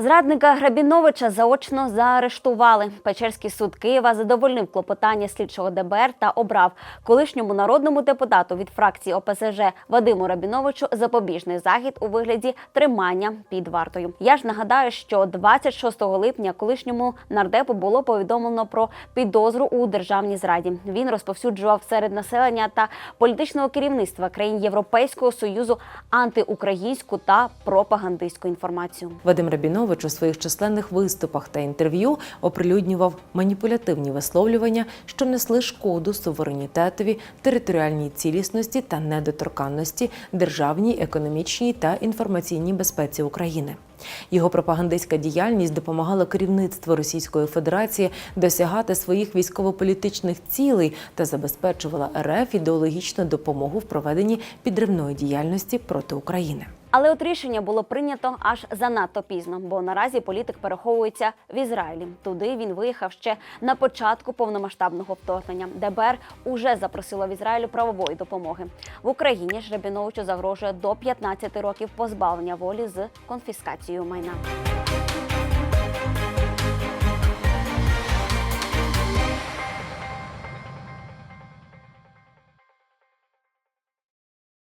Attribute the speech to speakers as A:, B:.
A: Зрадника Грабіновича заочно заарештували. Печерський суд Києва задовольнив клопотання слідчого ДБР та обрав колишньому народному депутату від фракції ОПЗЖ Вадиму Рабіновичу запобіжний захід у вигляді тримання під вартою. Я ж нагадаю, що 26 липня колишньому нардепу було повідомлено про підозру у державній зраді. Він розповсюджував серед населення та політичного керівництва країн Європейського союзу антиукраїнську та пропагандистську інформацію.
B: Вадим Рабінович у своїх численних виступах та інтерв'ю оприлюднював маніпулятивні висловлювання, що несли шкоду суверенітетові, територіальній цілісності та недоторканності, державній, економічній та інформаційній безпеці України. Його пропагандистська діяльність допомагала керівництву Російської Федерації досягати своїх військово-політичних цілей та забезпечувала РФ ідеологічну допомогу в проведенні підривної діяльності проти України.
A: Але от рішення було прийнято аж занадто пізно, бо наразі політик переховується в Ізраїлі. Туди він виїхав ще на початку повномасштабного вторгнення. ДБР уже запросило в Ізраїлю правової допомоги. В Україні ж Рабіновичу загрожує до 15 років позбавлення волі з конфіскацією майна.